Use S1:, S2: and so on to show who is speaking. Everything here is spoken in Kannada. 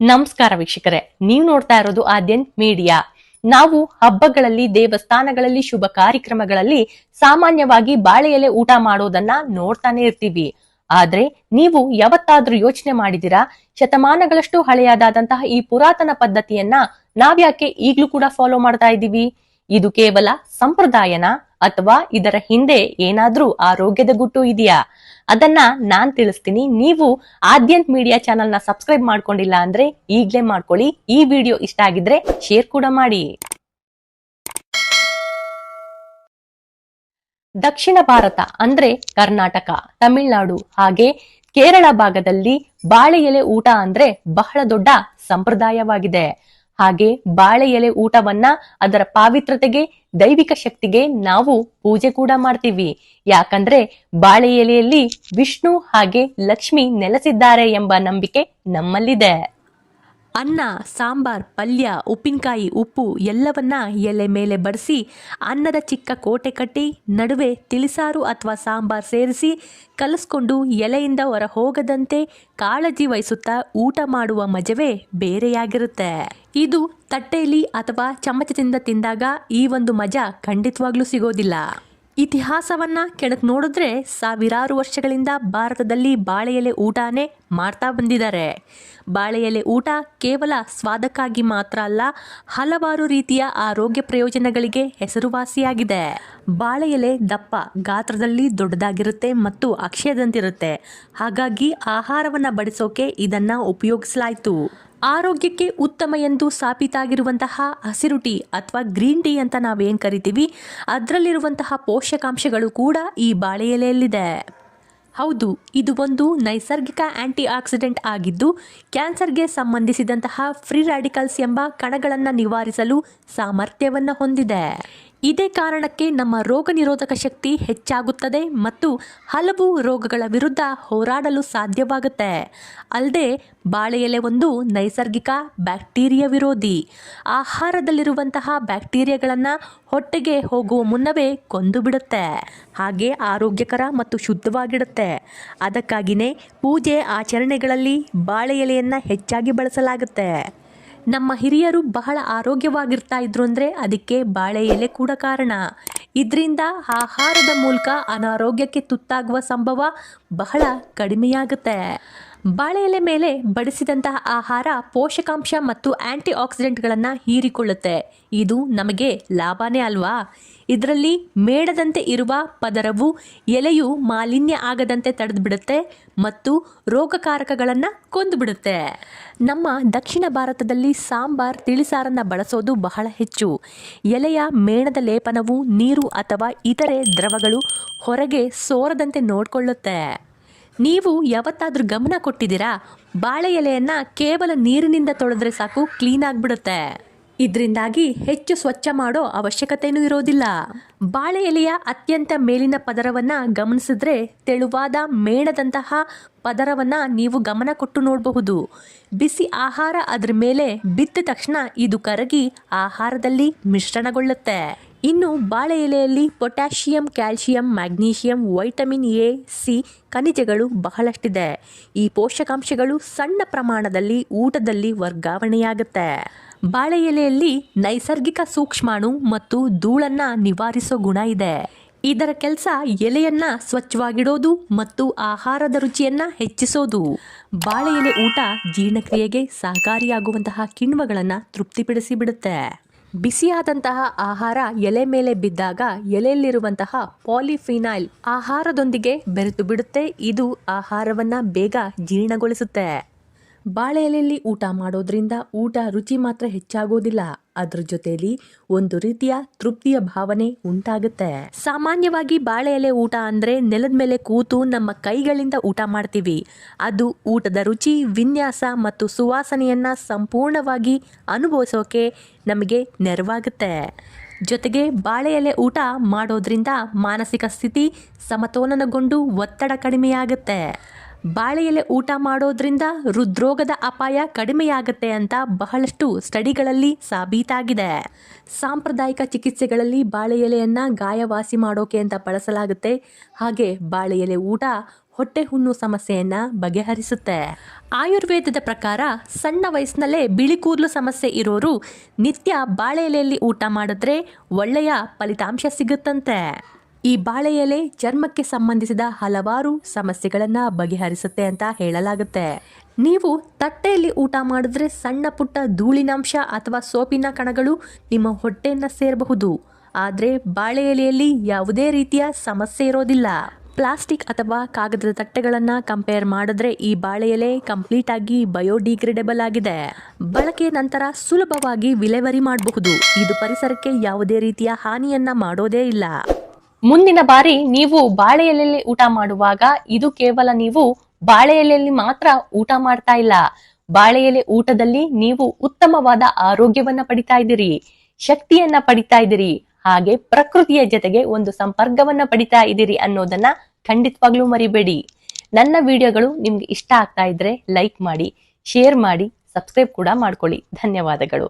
S1: ನಮಸ್ಕಾರ ವೀಕ್ಷಕರೇ, ನೀವು ನೋಡ್ತಾ ಇರೋದು ಆದ್ಯನ್ ಮೀಡಿಯಾ. ನಾವು ಹಬ್ಬಗಳಲ್ಲಿ, ದೇವಸ್ಥಾನಗಳಲ್ಲಿ, ಶುಭ ಕಾರ್ಯಕ್ರಮಗಳಲ್ಲಿ ಸಾಮಾನ್ಯವಾಗಿ ಬಾಳೆ ಎಲೆ ಊಟ ಮಾಡೋದನ್ನ ನೋಡ್ತಾನೆ ಇರ್ತೀವಿ. ಆದ್ರೆ ನೀವು ಯಾವತ್ತಾದ್ರೂ ಯೋಚನೆ ಮಾಡಿದಿರಾ ಶತಮಾನಗಳಷ್ಟು ಹಳೆಯದಾದಂತಹ ಈ ಪುರಾತನ ಪದ್ಧತಿಯನ್ನ ನಾವ್ಯಾಕೆ ಈಗ್ಲೂ ಕೂಡ ಫಾಲೋ ಮಾಡ್ತಾ ಇದ್ದೀವಿ? ಇದು ಕೇವಲ ಸಂಪ್ರದಾಯನ? ಅಥವಾ ಇದರ ಹಿಂದೆ ಏನಾದ್ರೂ ಆರೋಗ್ಯದ ಗುಟ್ಟು ಇದೆಯಾ? ಅದನ್ನ ನಾನ್ ತಿಳಿಸ್ತೀನಿ. ನೀವು ಆದ್ಯಂತ್ ಮೀಡಿಯಾ ಚಾನೆಲ್ನ ಸಬ್ಸ್ಕ್ರೈಬ್ ಮಾಡ್ಕೊಂಡಿಲ್ಲ ಅಂದ್ರೆ ಈಗ್ಲೇ ಮಾಡ್ಕೊಳ್ಳಿ. ಈ ವಿಡಿಯೋ ಇಷ್ಟ ಆಗಿದ್ರೆ ಶೇರ್ ಕೂಡ ಮಾಡಿ. ದಕ್ಷಿಣ ಭಾರತ ಅಂದ್ರೆ ಕರ್ನಾಟಕ, ತಮಿಳುನಾಡು ಹಾಗೆ ಕೇರಳ ಭಾಗದಲ್ಲಿ ಬಾಳೆ ಎಲೆ ಊಟ ಅಂದ್ರೆ ಬಹಳ ದೊಡ್ಡ ಸಂಪ್ರದಾಯವಾಗಿದೆ. ಹಾಗೆ ಬಾಳೆ ಎಲೆ ಊಟವನ್ನ ಅದರ ಪಾವಿತ್ರತೆಗೆ ದೈವಿಕ ಶಕ್ತಿಗೆ ನಾವು ಪೂಜೆ ಕೂಡ ಮಾಡ್ತೀವಿ. ಯಾಕಂದ್ರೆ ಬಾಳೆ ಎಲೆಯಲ್ಲಿ ವಿಷ್ಣು ಹಾಗೆ ಲಕ್ಷ್ಮಿ ನೆಲೆಸಿದ್ದಾರೆ ಎಂಬ ನಂಬಿಕೆ ನಮ್ಮಲ್ಲಿದೆ.
S2: ಅನ್ನ, ಸಾಂಬಾರ್, ಪಲ್ಯ, ಉಪ್ಪಿನಕಾಯಿ, ಉಪ್ಪು ಎಲ್ಲವನ್ನ ಎಲೆ ಮೇಲೆ ಬಡಿಸಿ ಅನ್ನದ ಚಿಕ್ಕ ಕೋಟೆ ಕಟ್ಟಿ ನಡುವೆ ತಿಳಿಸಾರು ಅಥವಾ ಸಾಂಬಾರ್ ಸೇರಿಸಿ ಕಲಸ್ಕೊಂಡು ಎಲೆಯಿಂದ ಹೊರ ಹೋಗದಂತೆ ಕಾಳಜಿ ವಹಿಸುತ್ತಾ ಊಟ ಮಾಡುವ ಮಜವೇ ಬೇರೆಯಾಗಿರುತ್ತೆ. ಇದು ತಟ್ಟೆಯಲ್ಲಿ ಅಥವಾ ಚಮಚದಿಂದ ತಿಂದಾಗ ಈ ಒಂದು ಮಜಾ ಖಂಡಿತವಾಗ್ಲೂ ಸಿಗೋದಿಲ್ಲ. ಇತಿಹಾಸವನ್ನ ಕೆಣಕ್ ನೋಡಿದ್ರೆ ಸಾವಿರಾರು ವರ್ಷಗಳಿಂದ ಭಾರತದಲ್ಲಿ ಬಾಳೆ ಎಲೆ ಊಟನೇ ಮಾಡ್ತಾ ಬಂದಿದ್ದಾರೆ. ಬಾಳೆ ಎಲೆ ಊಟ ಕೇವಲ ಸ್ವಾದಕ್ಕಾಗಿ ಮಾತ್ರ ಅಲ್ಲ, ಹಲವಾರು ರೀತಿಯ ಆರೋಗ್ಯ ಪ್ರಯೋಜನಗಳಿಗೆ ಹೆಸರುವಾಸಿಯಾಗಿದೆ. ಬಾಳೆ ಎಲೆ ದಪ್ಪ ಗಾತ್ರದಲ್ಲಿ ದೊಡ್ಡದಾಗಿರುತ್ತೆ ಮತ್ತು ಅಕ್ಷಯದಂತಿರುತ್ತೆ. ಹಾಗಾಗಿ ಆಹಾರವನ್ನು ಬಡಿಸೋಕೆ ಇದನ್ನು ಉಪಯೋಗಿಸಲಾಯಿತು. ಆರೋಗ್ಯಕ್ಕೆ ಉತ್ತಮ ಎಂದು ಸಾಬೀತಾಗಿರುವಂತಹ ಹಸಿರು ಟೀ ಅಥವಾ ಗ್ರೀನ್ ಟೀ ಅಂತ ನಾವೇನು ಕರಿತೀವಿ, ಅದರಲ್ಲಿರುವಂತಹ ಪೋಷಕಾಂಶಗಳು ಕೂಡ ಈ ಬಾಳೆ ಎಲೆಯಲ್ಲಿದೆ. ಹೌದು, ಇದು ಒಂದು ನೈಸರ್ಗಿಕ ಆ್ಯಂಟಿ ಆಕ್ಸಿಡೆಂಟ್ ಆಗಿದ್ದು, ಕ್ಯಾನ್ಸರ್ಗೆ ಸಂಬಂಧಿಸಿದಂತಹ ಫ್ರೀ ರ್ಯಾಡಿಕಲ್ಸ್ ಎಂಬ ಕಣಗಳನ್ನು ನಿವಾರಿಸಲು ಸಾಮರ್ಥ್ಯವನ್ನು ಹೊಂದಿದೆ. ಇದೇ ಕಾರಣಕ್ಕೆ ನಮ್ಮ ರೋಗ ನಿರೋಧಕ ಶಕ್ತಿ ಹೆಚ್ಚಾಗುತ್ತದೆ ಮತ್ತು ಹಲವು ರೋಗಗಳ ವಿರುದ್ಧ ಹೋರಾಡಲು ಸಾಧ್ಯವಾಗುತ್ತೆ. ಅಲ್ಲದೆ, ಬಾಳೆ ಎಲೆ ಒಂದು ನೈಸರ್ಗಿಕ ಬ್ಯಾಕ್ಟೀರಿಯಾ ವಿರೋಧಿ. ಆಹಾರದಲ್ಲಿರುವಂತಹ ಬ್ಯಾಕ್ಟೀರಿಯಾಗಳನ್ನು ಹೊಟ್ಟೆಗೆ ಹೋಗುವ ಮುನ್ನವೇ ಕೊಂದು ಬಿಡುತ್ತೆ ಹಾಗೆ ಆರೋಗ್ಯಕರ ಮತ್ತು ಶುದ್ಧವಾಗಿಡುತ್ತೆ. ಅದಕ್ಕಾಗಿಯೇ ಪೂಜೆ ಆಚರಣೆಗಳಲ್ಲಿ ಬಾಳೆ ಎಲೆಯನ್ನು ಹೆಚ್ಚಾಗಿ ಬಳಸಲಾಗುತ್ತೆ. ನಮ್ಮ ಹಿರಿಯರು ಬಹಳ ಆರೋಗ್ಯವಾಗಿರ್ತಾ ಇದ್ರು ಅಂದರೆ ಅದಕ್ಕೆ ಬಾಳೆ ಎಲೆ ಕೂಡ ಕಾರಣ. ಇದರಿಂದ ಆಹಾರದ ಮೂಲಕ ಅನಾರೋಗ್ಯಕ್ಕೆ ತುತ್ತಾಗುವ ಸಂಭವ ಬಹಳ ಕಡಿಮೆಯಾಗುತ್ತೆ. ಬಾಳೆ ಎಲೆ ಮೇಲೆ ಬಡಿಸಿದಂತಹ ಆಹಾರ ಪೋಷಕಾಂಶ ಮತ್ತು ಆಂಟಿ ಆಕ್ಸಿಡೆಂಟ್ಗಳನ್ನು ಹೀರಿಕೊಳ್ಳುತ್ತೆ. ಇದು ನಮಗೆ ಲಾಭನೇ ಅಲ್ವಾ? ಇದರಲ್ಲಿ ಮೇಡದಂತೆ ಇರುವ ಪದರವು ಎಲೆಯು ಮಾಲಿನ್ಯ ಆಗದಂತೆ ತಡೆದುಬಿಡುತ್ತೆ ಮತ್ತು ರೋಗಕಾರಕಗಳನ್ನು ಕೊಂದುಬಿಡುತ್ತೆ. ನಮ್ಮ ದಕ್ಷಿಣ ಭಾರತದಲ್ಲಿ ಸಾಂಬಾರ್, ತಿಳಿಸಾರನ್ನು ಬಳಸೋದು ಬಹಳ ಹೆಚ್ಚು. ಎಲೆಯ ಮೇಣದ ಲೇಪನವು ನೀರು ಅಥವಾ ಇತರೆ ದ್ರವಗಳು ಹೊರಗೆ ಸೋರದಂತೆ ನೋಡಿಕೊಳ್ಳುತ್ತೆ. ನೀವು ಯಾವತ್ತಾದರೂ ಗಮನ ಕೊಟ್ಟಿದ್ದೀರಾ? ಬಾಳೆ ಎಲೆಯನ್ನು ಕೇವಲ ನೀರಿನಿಂದ ತೊಳೆದ್ರೆ ಸಾಕು ಕ್ಲೀನ್ ಆಗಿಬಿಡುತ್ತೆ. ಇದರಿಂದಾಗಿ ಹೆಚ್ಚು ಸ್ವಚ್ಛ ಮಾಡೋ ಅವಶ್ಯಕತೆಯೂ ಇರೋದಿಲ್ಲ. ಬಾಳೆ ಎಲೆಯ ಅತ್ಯಂತ ಮೇಲಿನ ಪದರವನ್ನ ಗಮನಿಸಿದ್ರೆ ತೆಳುವಾದ ಮೇಣದಂತಹ ಪದರವನ್ನ ನೀವು ಗಮನ ಕೊಟ್ಟು ನೋಡಬಹುದು. ಬಿಸಿ ಆಹಾರ ಅದರ ಮೇಲೆ ಬಿದ್ದ ತಕ್ಷಣ ಇದು ಕರಗಿ ಆಹಾರದಲ್ಲಿ ಮಿಶ್ರಣಗೊಳ್ಳುತ್ತೆ. ಇನ್ನು ಬಾಳೆ ಎಲೆಯಲ್ಲಿ potassium, calcium, magnesium, vitamin A, C ಖನಿಜಗಳು ಬಹಳಷ್ಟಿದೆ. ಈ ಪೋಷಕಾಂಶಗಳು ಸಣ್ಣ ಪ್ರಮಾಣದಲ್ಲಿ ಊಟದಲ್ಲಿ ವರ್ಗಾವಣೆಯಾಗುತ್ತೆ. ಬಾಳೆ ಎಲೆಯಲ್ಲಿ ನೈಸರ್ಗಿಕ ಸೂಕ್ಷ್ಮಾಣು ಮತ್ತು ಧೂಳನ್ನು ನಿವಾರಿಸೋ ಗುಣ ಇದೆ. ಇದರ ಕೆಲಸ ಎಲೆಯನ್ನ ಸ್ವಚ್ಛವಾಗಿಡೋದು ಮತ್ತು ಆಹಾರದ ರುಚಿಯನ್ನ ಹೆಚ್ಚಿಸೋದು. ಬಾಳೆ ಎಲೆ ಊಟ ಜೀರ್ಣಕ್ರಿಯೆಗೆ ಸಹಕಾರಿಯಾಗುವಂತಹ ಕಿಣ್ವಗಳನ್ನು ತೃಪ್ತಿಪಡಿಸಿ ಬಿಡುತ್ತೆ ಬಿಸಿಯಾದಂತಹ ಆಹಾರ ಎಲೆ ಮೇಲೆ ಬಿದ್ದಾಗ ಎಲೆಯಲ್ಲಿರುವಂತಹ ಪಾಲಿಫಿನಾಯ್ಲ್ ಆಹಾರದೊಂದಿಗೆ ಬೆರೆತು ಬಿಡುತ್ತೆ. ಇದು ಆಹಾರವನ್ನ ಬೇಗ ಜೀರ್ಣಗೊಳಿಸುತ್ತೆ. ಬಾಳೆ ಎಲೆಯಲ್ಲಿ ಊಟ ಮಾಡೋದ್ರಿಂದ ಊಟ ರುಚಿ ಮಾತ್ರ ಹೆಚ್ಚಾಗೋದಿಲ್ಲ. ಅದ್ರ ಜೊತೆಯಲ್ಲಿ ಒಂದು ರೀತಿಯ ತೃಪ್ತಿಯ ಭಾವನೆ ಉಂಟಾಗುತ್ತೆ. ಸಾಮಾನ್ಯವಾಗಿ ಬಾಳೆ ಎಲೆ ಊಟ ಅಂದ್ರೆ ನೆಲದ ಮೇಲೆ ಕೂತು ನಮ್ಮ ಕೈಗಳಿಂದ ಊಟ ಮಾಡ್ತೀವಿ. ಅದು ಊಟದ ರುಚಿ, ವಿನ್ಯಾಸ ಮತ್ತು ಸುವಾಸನೆಯನ್ನ ಸಂಪೂರ್ಣವಾಗಿ ಅನುಭವಿಸೋಕೆ ನಮಗೆ ನೆರವಾಗುತ್ತೆ. ಜೊತೆಗೆ ಬಾಳೆ ಎಲೆ ಊಟ ಮಾಡೋದ್ರಿಂದ ಮಾನಸಿಕ ಸ್ಥಿತಿ ಸಮತೋಲನಗೊಂಡು ಒತ್ತಡ ಕಡಿಮೆಯಾಗುತ್ತೆ. ಬಾಳೆ ಎಲೆ ಊಟ ಮಾಡೋದ್ರಿಂದ ಹೃದ್ರೋಗದ ಅಪಾಯ ಕಡಿಮೆಯಾಗುತ್ತೆ ಅಂತ ಬಹಳಷ್ಟು ಸ್ಟಡಿಗಳಲ್ಲಿ ಸಾಬೀತಾಗಿದೆ. ಸಾಂಪ್ರದಾಯಿಕ ಚಿಕಿತ್ಸೆಗಳಲ್ಲಿ ಬಾಳೆ ಎಲೆಯನ್ನು ಗಾಯವಾಸಿ ಮಾಡೋಕೆ ಅಂತ ಬಳಸಲಾಗುತ್ತೆ. ಹಾಗೆ ಬಾಳೆ ಎಲೆ ಊಟ ಹೊಟ್ಟೆ ಹುಣ್ಣು ಸಮಸ್ಯೆಯನ್ನ ಬಗೆಹರಿಸುತ್ತೆ. ಆಯುರ್ವೇದದ ಪ್ರಕಾರ ಸಣ್ಣ ವಯಸ್ಸಿನಲ್ಲೇ ಬಿಳಿ ಕೂದಲು ಸಮಸ್ಯೆ ಇರೋರು ನಿತ್ಯ ಬಾಳೆ ಎಲೆಯಲ್ಲಿ ಊಟ ಮಾಡಿದ್ರೆ ಒಳ್ಳೆಯ ಫಲಿತಾಂಶ ಸಿಗುತ್ತಂತೆ. ಈ ಬಾಳೆ ಎಲೆ ಚರ್ಮಕ್ಕೆ ಸಂಬಂಧಿಸಿದ ಹಲವಾರು ಸಮಸ್ಯೆಗಳನ್ನ ಬಗೆಹರಿಸುತ್ತೆ ಅಂತ ಹೇಳಲಾಗುತ್ತೆ. ನೀವು ತಟ್ಟೆಯಲ್ಲಿ ಊಟ ಮಾಡಿದ್ರೆ ಸಣ್ಣ ಪುಟ್ಟ ಧೂಳಿನಾಂಶ ಅಥವಾ ಸೋಪಿನ ಕಣಗಳು ನಿಮ್ಮ ಹೊಟ್ಟೆಯನ್ನ ಸೇರಬಹುದು. ಆದರೆ ಬಾಳೆ ಎಲೆಯಲ್ಲಿ ಯಾವುದೇ ರೀತಿಯ ಸಮಸ್ಯೆ ಇರೋದಿಲ್ಲ. ಪ್ಲಾಸ್ಟಿಕ್ ಅಥವಾ ಕಾಗದದ ತಟ್ಟೆಗಳನ್ನು ಕಂಪೇರ್ ಮಾಡಿದ್ರೆ ಈ ಬಾಳೆ ಎಲೆ ಕಂಪ್ಲೀಟ್ ಆಗಿ ಬಯೋಡಿಗ್ರೇಡೇಬಲ್ ಆಗಿದೆ. ಬಳಕೆ ನಂತರ ಸುಲಭವಾಗಿ ವಿಲೇವರಿ ಮಾಡಬಹುದು. ಇದು ಪರಿಸರಕ್ಕೆ ಯಾವುದೇ ರೀತಿಯ ಹಾನಿಯನ್ನ ಮಾಡೋದೇ ಇಲ್ಲ.
S1: ಮುಂದಿನ ಬಾರಿ ನೀವು ಬಾಳೆ ಎಲೆಯಲ್ಲಿ ಊಟ ಮಾಡುವಾಗ ಇದು ಕೇವಲ ನೀವು ಬಾಳೆ ಎಲೆಯಲ್ಲಿ ಮಾತ್ರ ಊಟ ಮಾಡ್ತಾ ಇಲ್ಲ. ಬಾಳೆ ಎಲೆ ಊಟದಲ್ಲಿ ನೀವು ಉತ್ತಮವಾದ ಆರೋಗ್ಯವನ್ನ ಪಡಿತಾ ಇದ್ದೀರಿ, ಶಕ್ತಿಯನ್ನ ಪಡಿತಾ ಇದ್ದೀರಿ, ಹಾಗೆ ಪ್ರಕೃತಿಯ ಜೊತೆಗೆ ಒಂದು ಸಂಪರ್ಕವನ್ನ ಪಡಿತಾ ಇದ್ದೀರಿ ಅನ್ನೋದನ್ನ ಖಂಡಿತವಾಗ್ಲೂ ಮರಿಬೇಡಿ. ನನ್ನ ವಿಡಿಯೋಗಳು ನಿಮ್ಗೆ ಇಷ್ಟ ಆಗ್ತಾ ಇದ್ರೆ ಲೈಕ್ ಮಾಡಿ, ಶೇರ್ ಮಾಡಿ, ಸಬ್ಸ್ಕ್ರೈಬ್ ಕೂಡ ಮಾಡ್ಕೊಳ್ಳಿ. ಧನ್ಯವಾದಗಳು.